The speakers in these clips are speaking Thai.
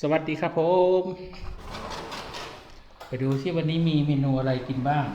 สวัสดีครับผม ไปดูที่วันนี้มีเมนูอะไรกินบ้าง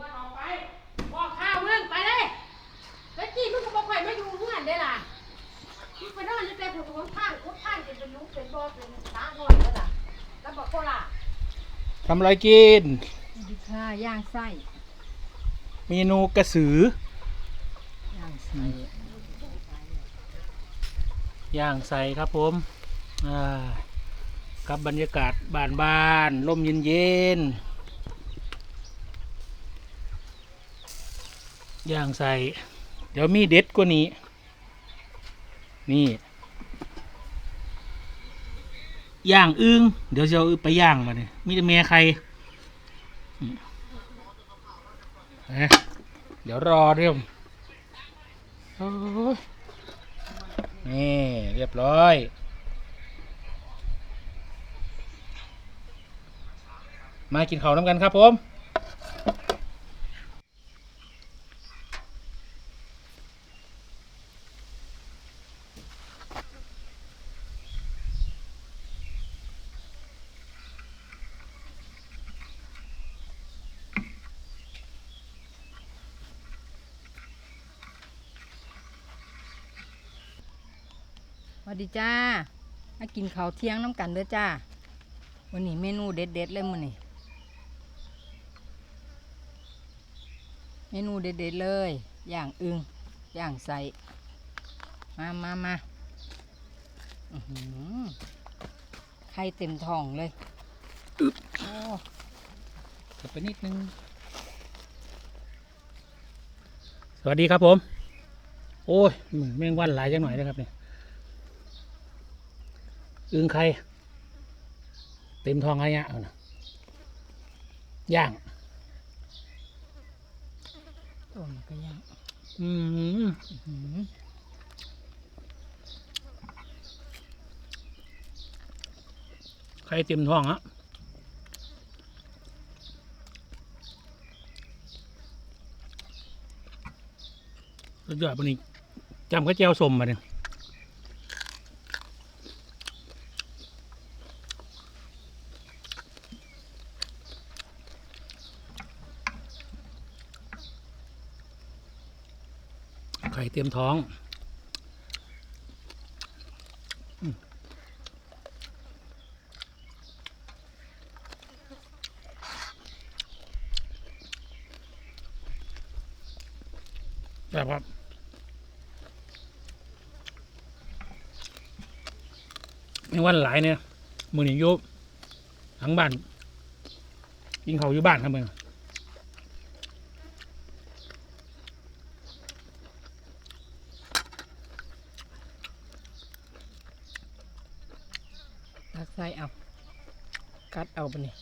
ว่าออกไปบอกข้าวเรื่องไปเลยแล้วจี้มึงก็บอกไปไม่อยู่เงื่อนได้ล่ะมึงไปนอนอยู่แต่ผมผมท่านคุดท่านจะเป็นลูกเป็นบ่อเป็นตาก่อนแล้วล่ะแล้วบอกโคล่ะทำอะไรกินดีค่ะย่างไส้ เมนูกระสือ ย่างไส้ ย่างใส่ครับผมอ่ากับบรรยากาศบานบานๆลมเย็นเย็นๆย่างใส่ เดี๋ยวมีเด็ดกว่านี้ นี่ ย่างอึ้งเดี๋ยวจะเอาไปย่างมาเนี่ยมีแต่เมียใครเอ๊ะเดี๋ยวรอเรื่อง นี่เรียบร้อย มากินข้าวน้ำกันครับผม วัสดีจ้ามากินข้าวเที่ยงน้ำกันเด้อจ้าวันนี้เมนูเด็ดเด็ดๆเลยมื้อนี้เมนูเด็ดเด็ดๆเลยย่างอึงย่างใส่มามามาอื้อหือไข่เต็มท้องเลยโอ้กลับไปนิดนึง สวัสดีครับผม โอ้ยแมงวันหลายจังหน่อยนะครับเนี่ย อึงไข่เต็มทองอะไรเงี้ยย่างต้มก็ย่างอืมไข่เต็มท้องฮะสุดยอดวันนี้จำข้าเจียวสมมาเนี่ย ไข่เต็มท้อง แบบครับไม่วันหลายเนี่ย มือหนียุบทั้งบ้านยิงเขาอยู่บ้านครับมึง ตักใส่เอา กัดเอาไปนี่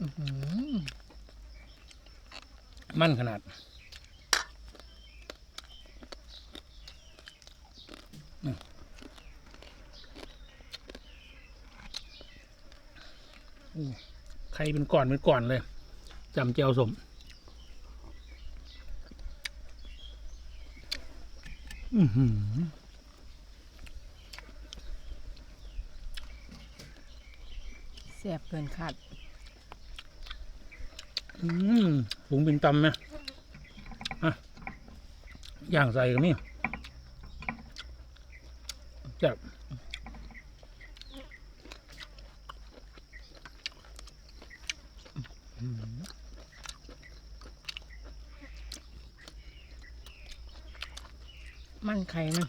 อื้อหือ มั่นขนาดใครเป็นก่อนเป็นก่อนเลยจำเจียวสมอือหือแซ่บเกินคาด อืมหุงบินตำไหมอะย่างใส่ก็มีจับมันไข่มัน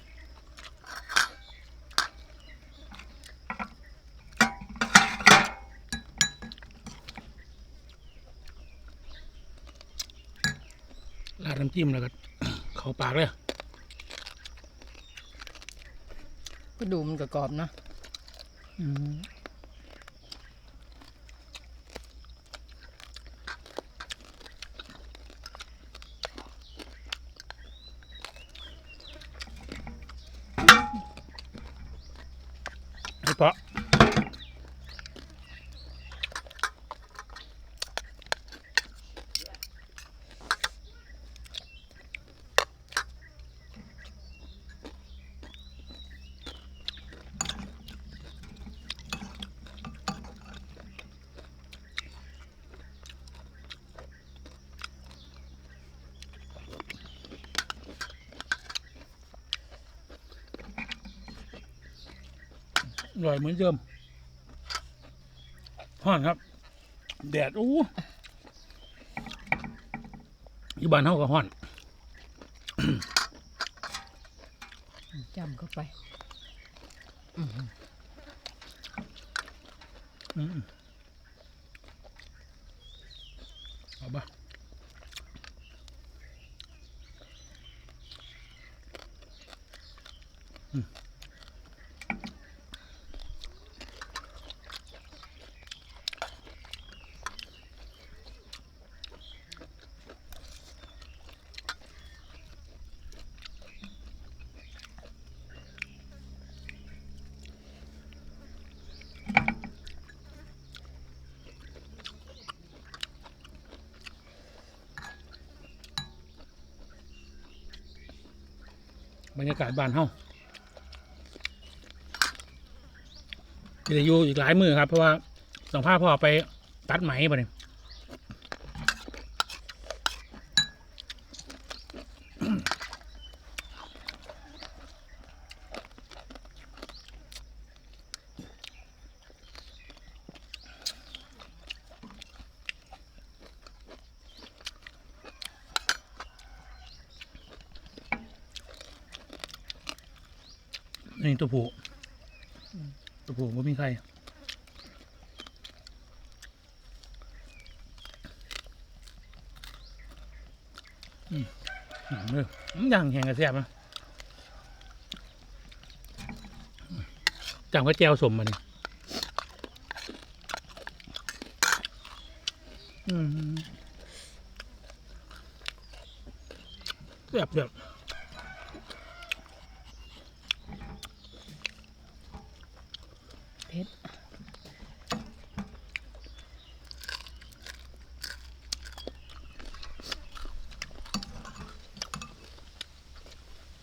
ราดน้ำจิ้มแล้วก็เข้าปากเลยก็ดูมันกรอบเนะอืม อร่อยเหมือนเดิมห้อนครับ แดดอู้อยู่บ้านเฮาก็ห้อนจำเข้าไปอื้อหืออืมเอาปะอืม บรรยากาศบ้านเฮาจะอยู่อีกหลายมือครับ เพราะว่าสังภาพพ่อไปตัดไหมปะเนี่ย นี่ตัวผู้ตัวผู้ไม่มีใครอืมหนังเลยอย่างแห้งกระแซบนะจำก็แจวสมมานี่อืมแซ่บแซ่บ เผ็ด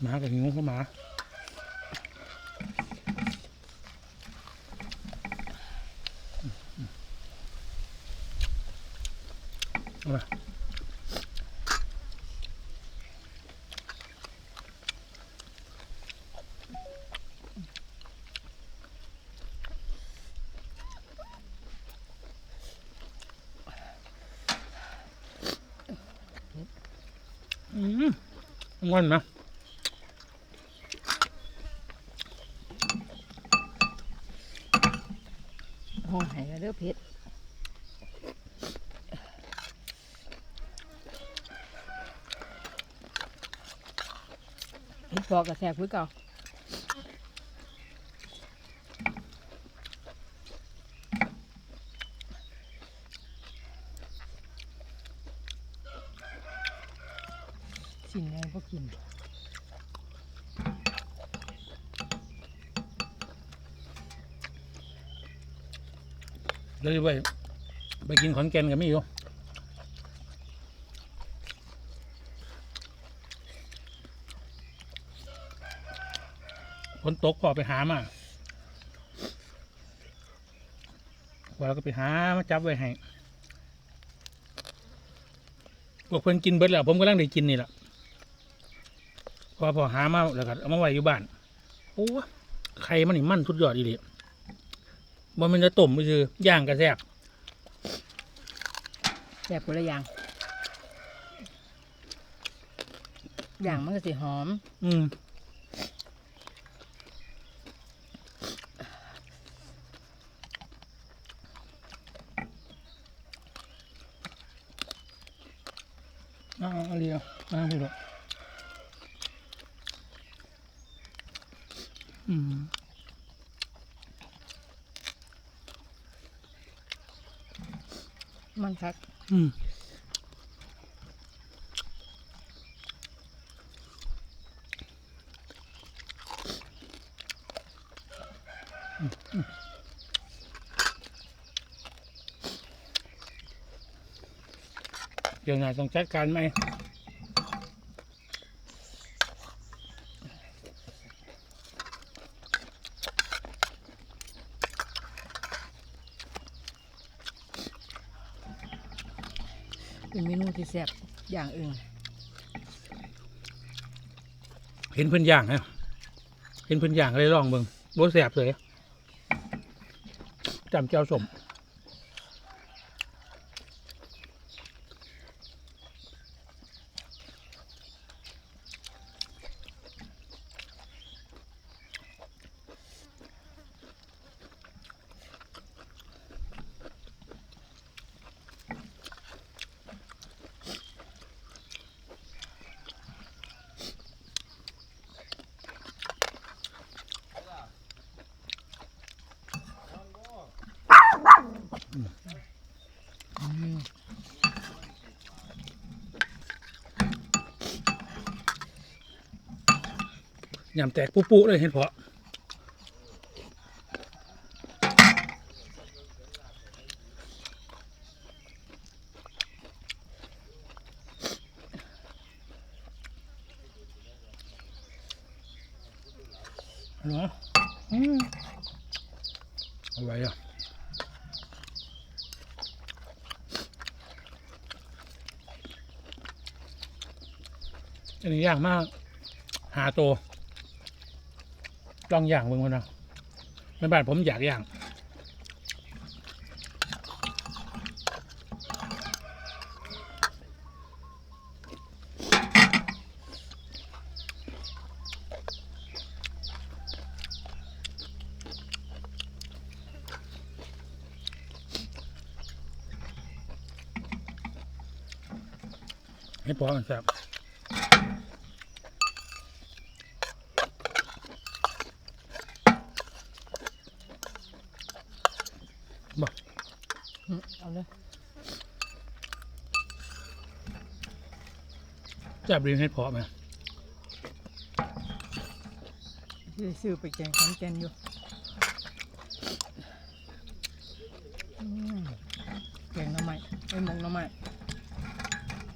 หมากับหิวเข้ามาอามาอืมงอนนะ ห้องไหายเด้อเผ็ดเผ็ดพอกระแสบคือเก่าสิ่งไหนพวกกิน เลยไปไปกินขอนแก่นกันไม่อยู่คนตกก็ไปหามาว่าเราก็ไปหามาจับไว้ให้พวกเพื่อนกินเบิดแล้ว ผมก็ลังได้กินนี่แหละพอพอหามาแล้วก็เอามาไว้อยู่บ้านโอ้ไข่มันนี่มันสุดยอดอีเดี บ่แมันจะต้มไปคือย่างกระแซบแซ่บคนละอย่าง อย่างมันก็สิหอม อืมเอาเอาเอาเรียวมาพี่ลูกอืม มันคักอืมเดี๋ยวนายต้องจัดการไหม ที่แซ่บอย่างอื่นเห็นเพื่อนย่างฮะเห็นเพื่อนย่างเลยลองเบิ่งบ่แซ่บเลยจำเจ้าสม ยำแตกปุ๊ๆเลยเห็นเพาะเหรออืมอาไว้อะอันนี้ยากมาก หาตัว ลองอย่างเบิ่งก่อนนะในบ้านผมอยากอย่างให้พอมันแซ่บบอก อืม เอาเลยแซ่บดีให้พอไหมสิซื้อไปแกงขอนแกนอยู่อืมแกงหน้ำไม้ไอ้ยหมกหน้ำไม้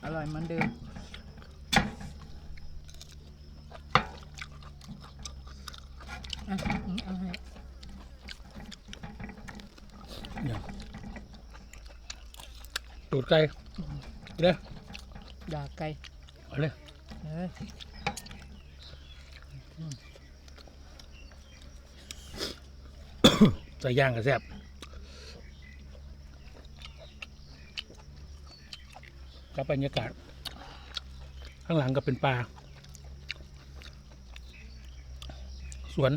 อร่อยเหมือนเดิมอะอืมเอาให้ เนี่ย ตูดไก่เด้อดาไก่เอาเลยเอ้ยใส่ย่างกับแซ่บกับบรรยากาศ ข้างหลังก็เป็นป่าสวน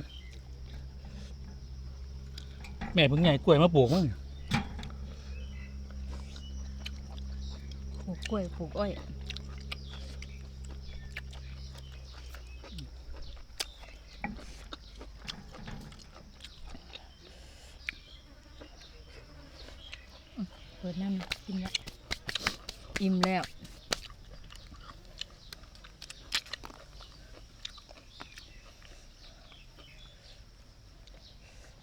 แม่เพิ่งใหญ่กล้วยมาปลูกมั้ง ปลู กล้วยปลูกอ้อยเปิดน้ำกินแล้วอิ่มแล้ว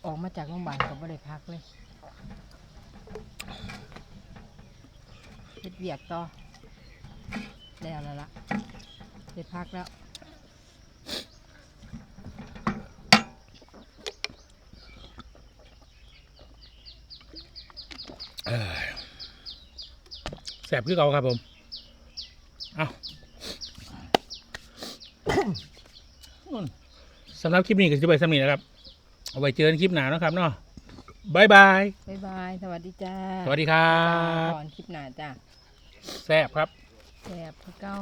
ออกมาจากโรงพยาบาลก็ไม่ได้พักเลย เฮ็ดเวียกต่อ แล้วแล้วละได้พักแล้วแซ่บคือเก่าครับผม เอาสำหรับคลิปนี้ก็จะไปสำนีนะครับ เอาไว้เจอกันคลิปหน้าเนาะครับเนาะบายบายบ๊ายบาย สวัสดีจ้า สวัสดีครับก่อนคลิปหน้าจ้า แซ่บครับแซ่บคือเก้า